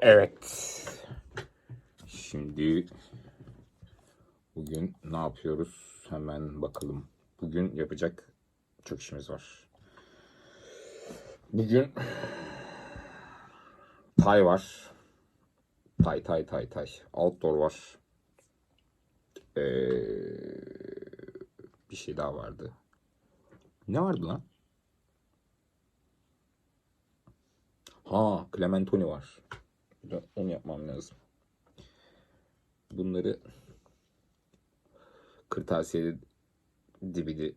Evet. Şimdi bugün ne yapıyoruz? Hemen bakalım. Bugün yapacak çok işimiz var. Bugün tay var. Tay tay tay tay. Outdoor var. Ee, bir şey daha vardı. Ne vardı lan? Ha, Clementoni var. Onu yapmam lazım. Bunları kırtasiye dibini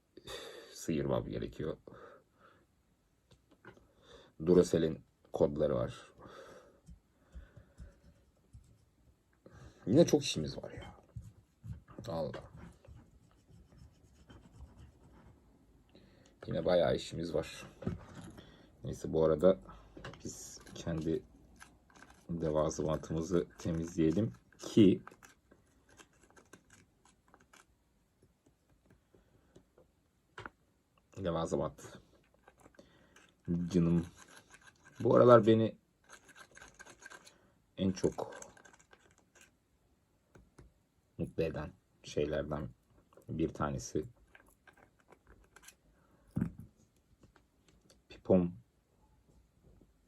sıyırmam gerekiyor. Duracell'in kodları var. Yine çok işimiz var ya. Allah. Yine bayağı işimiz var. Neyse bu arada biz kendi devazımatımızı temizleyelim ki devazımat canım. Bu aralar beni en çok mutlu eden şeylerden bir tanesi. Pipom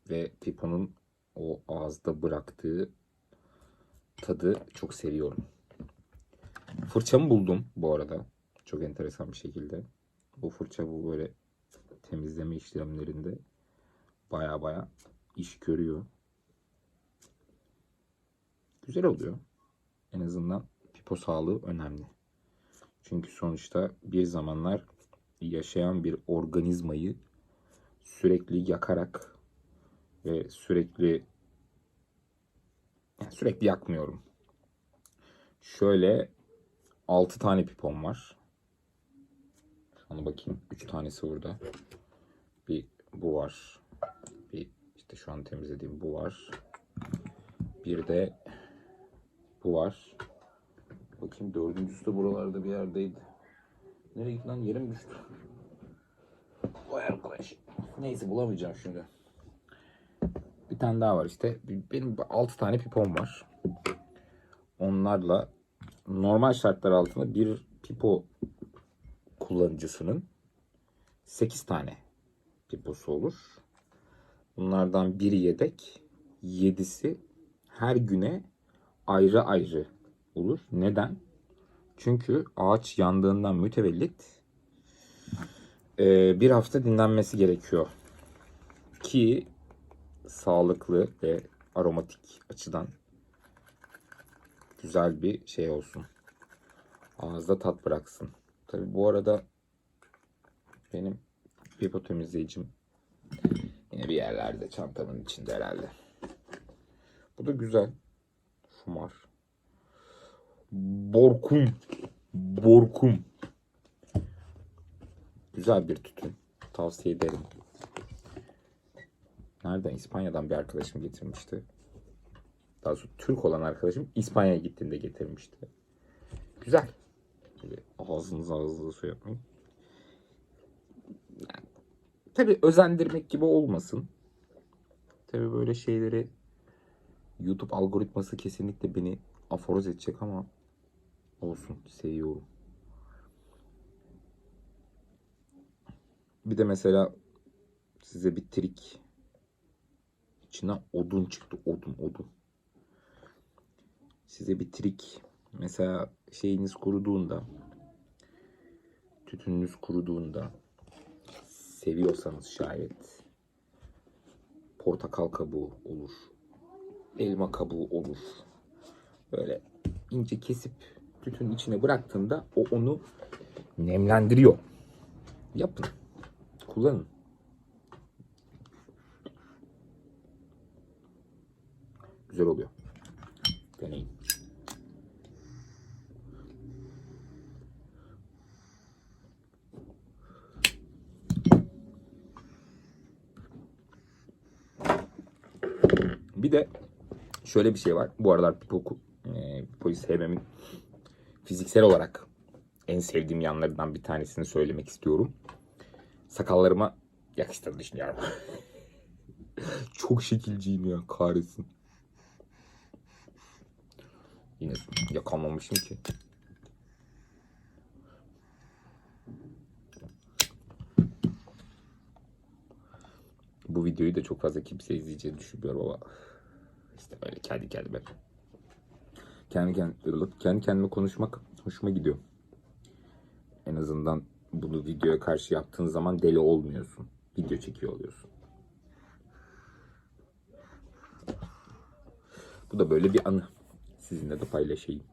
ve piponun o ağızda bıraktığı tadı çok seviyorum. Fırçamı buldum bu arada. Çok enteresan bir şekilde. Bu fırça bu böyle temizleme işlemlerinde baya baya iş görüyor. Güzel oluyor. En azından pipo sağlığı önemli. Çünkü sonuçta bir zamanlar yaşayan bir organizmayı sürekli yakarak ve sürekli sürekli yakmıyorum. Şöyle 6 tane pipon var. Ona bakayım. 3 tanesi burada. Bir bu var. Bir işte şu an temizlediğim bu var. Bir de bu var. Bakayım dördüncüsü de buralarda bir yerdeydi. Nereye gitti lan? Yerim düştü. Vay arkadaş. Neyse bulamayacağım şimdi. Tane daha var işte. Benim 6 tane pipom var. Onlarla normal şartlar altında bir pipo kullanıcısının 8 tane piposu olur. Bunlardan biri yedek, 7'si her güne ayrı ayrı olur. Neden? Çünkü ağaç yandığından mütevellit bir hafta dinlenmesi gerekiyor. Ki sağlıklı ve aromatik açıdan güzel bir şey olsun. Ağızda tat bıraksın. Tabi bu arada benim pipo temizleyicim yine bir yerlerde çantamın içinde herhalde. Bu da güzel. Fumar. Borkum. Borkum. Güzel bir tütün. Tavsiye ederim. Nereden? İspanya'dan bir arkadaşım getirmişti. Daha sonra Türk olan arkadaşım İspanya'ya gittiğinde getirmişti. Güzel. Böyle ağzınıza ağzınıza su yapmayın. Yani, tabii özendirmek gibi olmasın. Tabii böyle şeyleri YouTube algoritması kesinlikle beni aforoz edecek ama olsun. Seviyorum. Bir de mesela size bir trik içinden odun çıktı. Odun, odun. Size bir trik. Mesela şeyiniz kuruduğunda tütününüz kuruduğunda seviyorsanız şayet portakal kabuğu olur. Elma kabuğu olur. Böyle ince kesip tütün içine bıraktığında o onu nemlendiriyor. Yapın. Kullanın. Güzel oluyor. Deneyin. Bir de şöyle bir şey var. Bu aralar Pipo, e, Pipo'yu sevmemin fiziksel olarak en sevdiğim yanlarından bir tanesini söylemek istiyorum. Sakallarıma yakıştığını düşünüyorum. Çok şekilciyim ya kahretsin. Yine yakamamışım ki. Bu videoyu da çok fazla kimse izleyeceğini düşünmüyorum ama işte böyle kendi kendime kendi kendime, kendi kendime konuşmak hoşuma gidiyor. En azından bunu videoya karşı yaptığın zaman deli olmuyorsun. Video çekiyor oluyorsun. Bu da böyle bir anı. Sizinle de paylaşayım.